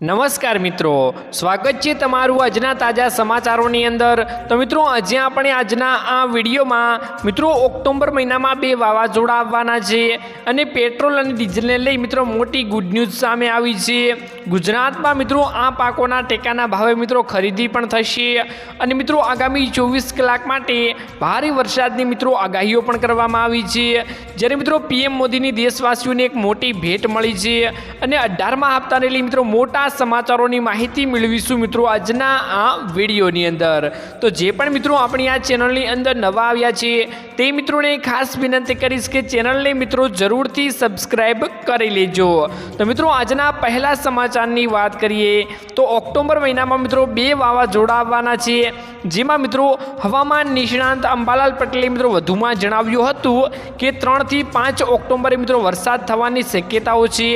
નમસ્કાર મિત્રો. સ્વાગત છે તમારું આજના તાજા સમાચારોની અંદર. તો મિત્રો, આજે આપણે આજના આ વિડીયોમાં મિત્રો, ઓક્ટોબર મહિનામાં બે વાવાઝોડા આવવાના છે અને પેટ્રોલ અને ડીઝલને લઈ મિત્રો, મોટી ગુડ ન્યૂઝ સામે આવી છે. ગુજરાતમાં મિત્રો, આ પાકોના ટેકાના ભાવે મિત્રો, ખરીદી પણ થશે. અને મિત્રો, આગામી ચોવીસ કલાક માટે ભારે વરસાદની મિત્રો, આગાહીઓ પણ કરવામાં આવી છે. જ્યારે મિત્રો, પીએમ મોદીની દેશવાસીઓને એક મોટી ભેટ મળી છે. અને અઢારમા હપ્તાને લઈ મિત્રો, મોટા સમાચારોની માહિતી મેળવીશું મિત્રો આજના આ વિડીયોની અંદર. તો જે પણ મિત્રો આપણી આ ચેનલની અંદર નવા આવ્યા છે, તે મિત્રોને ખાસ વિનંતી કરીશ કે ચેનલને મિત્રો જરૂરથી સબસ્ક્રાઈબ કરી લેજો. તો મિત્રો આજના પહેલા સમાચારની વાત કરીએ, તો ઓક્ટોબર મહિનામાં મિત્રો બે વાવાઝોડા આવવાના છે, જેમાં મિત્રો હવામાન નિષ્ણાંત અંબાલાલ પટેલે મિત્રો વધુમાં જણાવ્યું હતું કે ત્રણથી પાંચ ઓક્ટોબરે મિત્રો વરસાદ થવાની શક્યતાઓ છે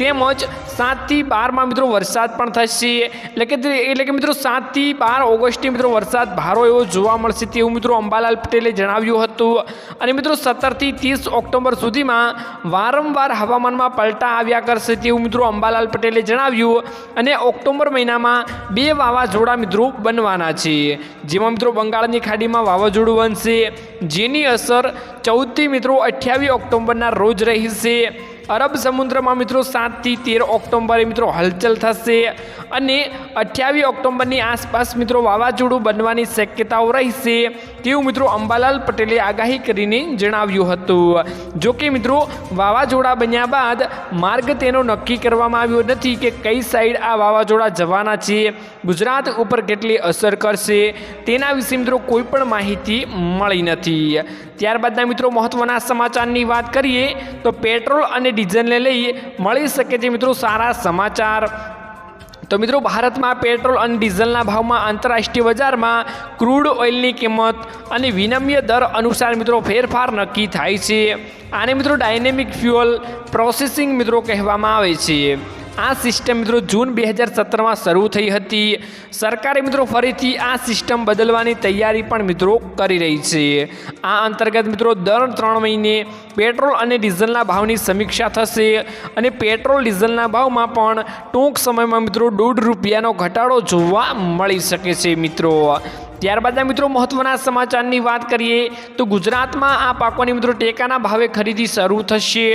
તેમજ સાતથી બારમાં મિત્રો વરસાદ પણ થશે. એટલે કે એટલે કે મિત્રો સાતથી બાર ઓગસ્ટે મિત્રો વરસાદ ભારો એવો જોવા મળશે તેવું મિત્રો અંબાલાલ પટેલે જણાવ્યું હતું. અને મિત્રો સત્તરથી ત્રીસ ઓક્ટોબર સુધીમાં વારંવાર હવામાનમાં પલટા આવ્યા કરશે તેવું મિત્રો અંબાલાલ પટેલે જણાવ્યું. અને ઓક્ટોબર મહિનામાં બે વાવાઝોડા મિત્રો બનવાના છે. જેમાં મિત્રો બંગાળની ખાડીમાં વાવાઝોડું બનશે. જેની અસર ચૌદથી મિત્રો અઠ્યાવીસ ઓક્ટોબરના રોજ રહેશે. અરબ સમુદ્રમાં મિત્રો સાતથી તેર ઓક્ટોબરે મિત્રો હલચલ થશે અને અઠ્યાવીસ ઓક્ટોબરની આસપાસ મિત્રો વાવાઝોડું બનવાની શક્યતાઓ રહેશે તેવું મિત્રો અંબાલાલ પટેલે આગાહી કરીને જણાવ્યું હતું. જો કે મિત્રો, વાવાઝોડા બન્યા બાદ માર્ગ તેનો નક્કી કરવામાં આવ્યો નથી કે કઈ સાઈડ આ વાવાઝોડા જવાના છે, ગુજરાત ઉપર કેટલી અસર કરશે, તેના વિશે મિત્રો કોઈ પણ માહિતી મળી નથી. ત્યારબાદના મિત્રો મહત્વના સમાચારની વાત કરીએ, તો પેટ્રોલ અને ડીઝલને લઈ મળી શકે છે મિત્રો સારા સમાચાર. તો મિત્રો ભારતમાં પેટ્રોલ અને ડીઝલના ભાવમાં આંતરરાષ્ટ્રીય બજારમાં ક્રૂડ ઓઇલની કિંમત અને વિનમ્ય દર અનુસાર મિત્રો ફેરફાર નક્કી થાય છે. આને મિત્રો ડાયનેમિક ફ્યુઅલ પ્રોસેસિંગ મિત્રો કહેવામાં આવે છે. આ સિસ્ટમ મિત્રો જૂન બે હજાર સત્તરમાં શરૂ થઈ હતી. સરકારે મિત્રો ફરીથી આ સિસ્ટમ બદલવાની તૈયારી પણ મિત્રો કરી રહી છે. આ અંતર્ગત મિત્રો દર ત્રણ મહિને પેટ્રોલ અને ડીઝલના ભાવની સમીક્ષા થશે અને પેટ્રોલ ડીઝલના ભાવમાં પણ ટૂંક સમયમાં મિત્રો દોઢ રૂપિયાનો ઘટાડો જોવા મળી શકે છે મિત્રો. ત્યારબાદના મિત્રો મહત્વના સમાચારની વાત કરીએ તો ગુજરાતમાં આ પાકોની મિત્રો ટેકાના ભાવે ખરીદી શરૂ થશે.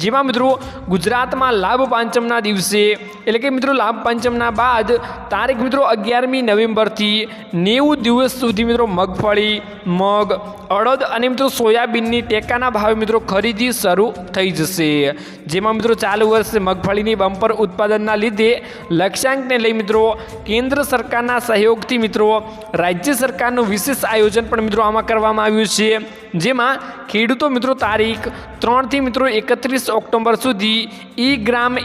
જેમાં મિત્રો ગુજરાતમાં લાભ પાંચમના દિવસે એટલે કે મિત્રો લાભ પાંચમના બાદ તારીખ મિત્રો અગિયારમી નવેમ્બરથી નેવું દિવસ સુધી મિત્રો મગફળી, મગ, અડદ અને મિત્રો સોયાબીનની ટેકાના ભાવે મિત્રો ખરીદી શરૂ થઈ જશે. જેમાં મિત્રો ચાલુ વર્ષે મગફળીની બમ્પર ઉત્પાદનના લીધે લક્ષ્યાંકને લઈ મિત્રો કેન્દ્ર સરકારના સહયોગથી મિત્રો રાજ્ય સરકારનું વિશેષ આયોજન પણ મિત્રો આમાં કરવામાં આવ્યું છે. જેમાં ખેડૂતો મિત્રો તારીખ ત્રણથી મિત્રો એકત્રીસ ઓક્ટોબર સુધી ઈ ગ્રામ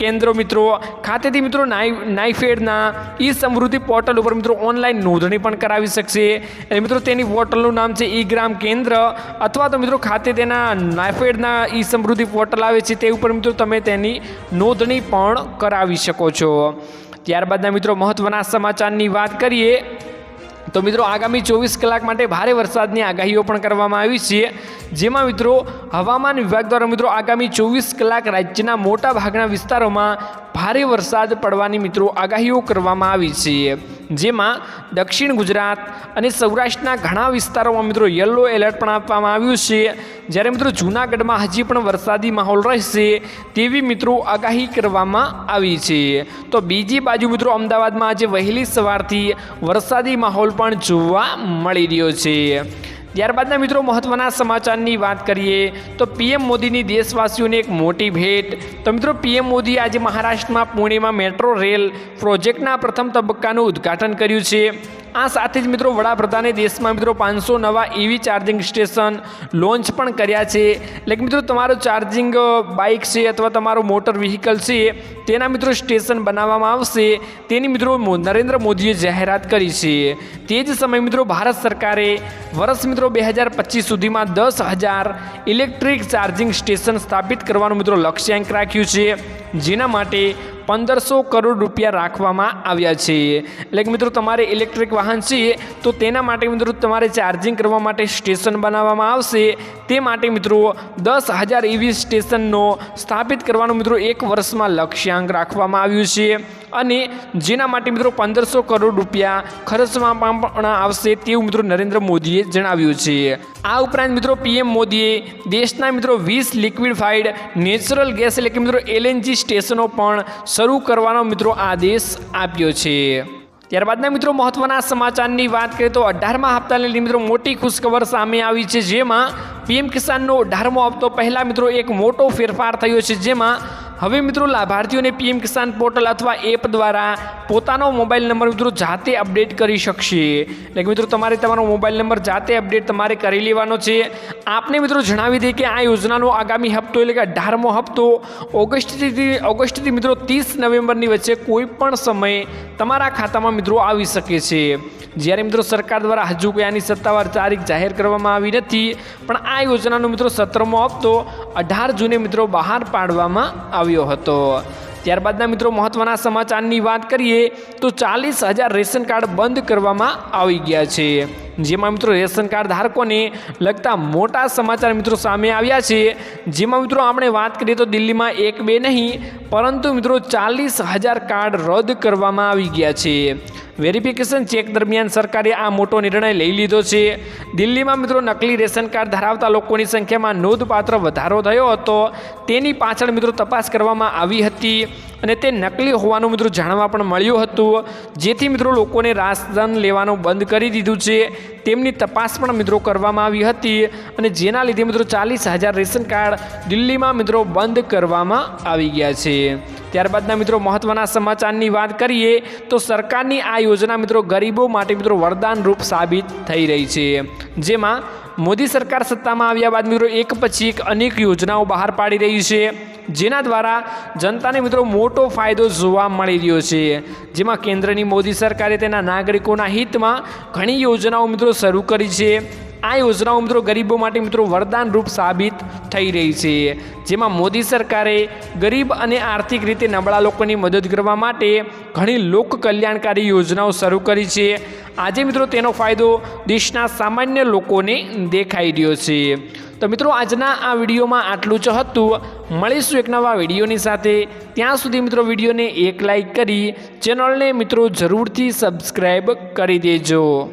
કેન્દ્રો મિત્રો ખાતેથી મિત્રો નાઈ નાઇફેડના ઈ સમૃદ્ધિ પોર્ટલ ઉપર મિત્રો ઓનલાઈન નોંધણી પણ કરાવી શકશે. મિત્રો તેની પોર્ટલનું નામ છે ઈ ગ્રામ કેન્દ્ર અથવા તો મિત્રો ખાતે તેના નાઇફેડના ઈ સમૃદ્ધિ પોર્ટલ આવે છે તે ઉપર મિત્રો તમે તેની નોંધણી પણ કરાવી શકો છો. ત્યારબાદના મિત્રો મહત્ત્વના સમાચારની વાત કરીએ. તો મિત્રો આગામી ચોવીસ કલાક માટે ભારે વરસાદની આગાહીઓ પણ કરવામાં આવી છે. જેમાં મિત્રો હવામાન વિભાગ દ્વારા મિત્રો આગામી ચોવીસ કલાક રાજ્યના મોટા ભાગના વિસ્તારોમાં ભારે વરસાદ પડવાની મિત્રો આગાહીઓ કરવામાં આવી છે. જેમાં દક્ષિણ ગુજરાત અને સૌરાષ્ટ્રના ઘણા વિસ્તારોમાં મિત્રો યલો એલર્ટ પણ આપવામાં આવ્યું છે. જ્યારે મિત્રો જૂનાગઢમાં હજી પણ વરસાદી માહોલ રહેશે તેવી મિત્રો આગાહી કરવામાં આવી છે. તો બીજી બાજુ મિત્રો અમદાવાદમાં આજે વહેલી સવારથી વરસાદી માહોલ પણ જોવા મળી રહ્યો છે. ત્યારબાદના મિત્રો મહત્વના સમાચારની વાત કરીએ તો પીએમ મોદીની દેશવાસીઓને એક મોટી ભેટ. તો મિત્રો, પીએમ મોદી આજે મહારાષ્ટ્રમાં પુણેમાં મેટ્રો રેલ પ્રોજેક્ટના પ્રથમ તબક્કાનું ઉદ્ઘાટન કર્યું છે. આ સાથે જ મિત્રો વડાપ્રધાને દેશમાં મિત્રો પાંચસો નવા ઇવી ચાર્જિંગ સ્ટેશન લોન્ચ પણ કર્યા છે. એટલે મિત્રો તમારો ચાર્જિંગ બાઇક છે અથવા તમારો મોટર વ્હીકલ છે, તેના મિત્રો સ્ટેશન બનાવવામાં આવશે. તેની મિત્રો નરેન્દ્ર મોદીએ જાહેરાત કરી છે. તે જ સમયે મિત્રો ભારત સરકારે વર્ષ મિત્રો બે હજાર પચીસ સુધીમાં દસ હજાર ઇલેક્ટ્રિક ચાર્જિંગ સ્ટેશન સ્થાપિત કરવાનું મિત્રો લક્ષ્યાંક રાખ્યું છે. જેના માટે પંદરસો કરોડ રૂપિયા રાખવામાં આવ્યા છે. એટલે કે મિત્રો, તમારે ઇલેક્ટ્રિક વાહન છે તો તેના માટે મિત્રો તમારે ચાર્જિંગ કરવા માટે સ્ટેશન બનાવવામાં આવશે. તે માટે મિત્રો દસ હજાર ઇવી સ્ટેશનનો સ્થાપિત કરવાનું મિત્રો એક વર્ષમાં લક્ષ્યાંક રાખવામાં આવ્યું છે. અને જેના માટે મિત્રો પંદરસો કરોડ રૂપિયા ખર્ચવામાં પણ આવશે તેવું મિત્રો નરેન્દ્ર મોદીએ જણાવ્યું છે. આ ઉપરાંત મિત્રો પીએમ મોદીએ દેશના મિત્રો વીસ લિક્વિડફાઈડ નેચરલ ગેસ એટલે કે મિત્રો એલએનજી સ્ટેશનો પણ શરૂ કરવાનો મિત્રો આદેશ આપ્યો છે. ત્યારબાદના મિત્રો મહત્વના સમાચારની વાત કરીએ તો અઢારમા હપ્તાને મિત્રો મોટી ખુશખબર સામે આવી છે. જેમાં પીએમ કિસાનનો અઢારમો હપ્તો પહેલાં મિત્રો એક મોટો ફેરફાર થયો છે. જેમાં હવે મિત્રો, લાભાર્થીઓને પીએમ કિસાન પોર્ટલ અથવા એપ દ્વારા પોતાનો મોબાઈલ નંબર મિત્રો જાતે અપડેટ કરી શકશે. એટલે કે મિત્રો, તમારે તમારો મોબાઈલ નંબર જાતે અપડેટ તમારે કરી લેવાનો છે. આપને મિત્રો જણાવી દઈએ કે આ યોજનાનો આગામી હપ્તો એટલે કે અઢારમો હપ્તો ઓગસ્ટથી ઓગસ્ટથી મિત્રો ત્રીસ નવેમ્બરની વચ્ચે કોઈ પણ સમયે તમારા ખાતામાં મિત્રો આવી શકે છે. જ્યારે મિત્રો સરકાર દ્વારા હજુ કોઈ આની સત્તાવાર તારીખ જાહેર કરવામાં આવી નથી, પણ આ યોજનાનો મિત્રો સત્રમો હપ્તો અઢાર જૂને મિત્રો બહાર પાડવામાં આવ્યો હતો. ત્યારબાદના મિત્રો મહત્વના સમાચારની વાત કરીએ, તો ચાલીસ હજાર રેશન કાર્ડ બંધ કરવામાં આવી ગયા છે. જેમાં મિત્રો રેશન કાર્ડ ધારકોને લગતા મોટા સમાચાર મિત્રો સામે આવ્યા છે. જેમાં મિત્રો આપણે વાત કરીએ તો દિલ્હીમાં એક બે નહીં, પરંતુ મિત્રો ચાલીસ હજાર કાર્ડ રદ કરવામાં આવી ગયા છે. વેરિફિકેશન ચેક દરમિયાન સરકારે આ મોટો નિર્ણય લઈ લીધો છે. દિલ્હીમાં મિત્રો નકલી રેશન કાર્ડ ધરાવતા લોકોની સંખ્યામાં નોંધપાત્ર વધારો થયો હતો. તેની પાછળ મિત્રો તપાસ કરવામાં આવી હતી અને તે નકલી હોવાનું મિત્રો જાણવા પણ મળ્યું હતું. જેથી મિત્રો લોકોને રાશન લેવાનું બંધ કરી દીધું છે. તેમની તપાસ પણ મિત્રો કરવામાં આવી હતી અને જેના લીધે મિત્રો ચાલીસ હજાર રેશન કાર્ડ દિલ્હીમાં મિત્રો બંધ કરવામાં આવી ગયા છે. ત્યારબાદના મિત્રો મહત્વના સમાચારની વાત કરીએ તો સરકારની આ યોજના મિત્રો ગરીબો માટે મિત્રો વરદાન રૂપ સાબિત થઈ રહી છે. જેમાં મોદી સરકાર સત્તામાં આવ્યા બાદ મિત્રો એક પછી એક અનેક યોજનાઓ બહાર પાડી રહી છે. જેના દ્વારા જનતાને મિત્રો મોટો ફાયદો જોવા મળી રહ્યો છે. જેમાં કેન્દ્રની મોદી સરકારે તેના નાગરિકોના હિતમાં ઘણી યોજનાઓ મિત્રો શરૂ કરી છે. આ યોજનાઓ મિત્રો ગરીબો માટે મિત્રો વરદાનરૂપ સાબિત થઈ રહી છે. જેમાં મોદી સરકારે ગરીબ અને આર્થિક રીતે નબળા લોકોની મદદ કરવા માટે ઘણી લોક કલ્યાણકારી યોજનાઓ શરૂ કરી છે. આજે મિત્રો તેનો ફાયદો દેશના સામાન્ય લોકોને દેખાઈ રહ્યો છે. તો મિત્રો આજના આ વિડીયોમાં આટલું જ હતું. મળીશું એક નવા વિડીયોની સાથે. ત્યાં સુધી મિત્રો વિડીયોને એક લાઈક કરી ચેનલને મિત્રો જરૂરથી સબસ્ક્રાઈબ કરી દેજો.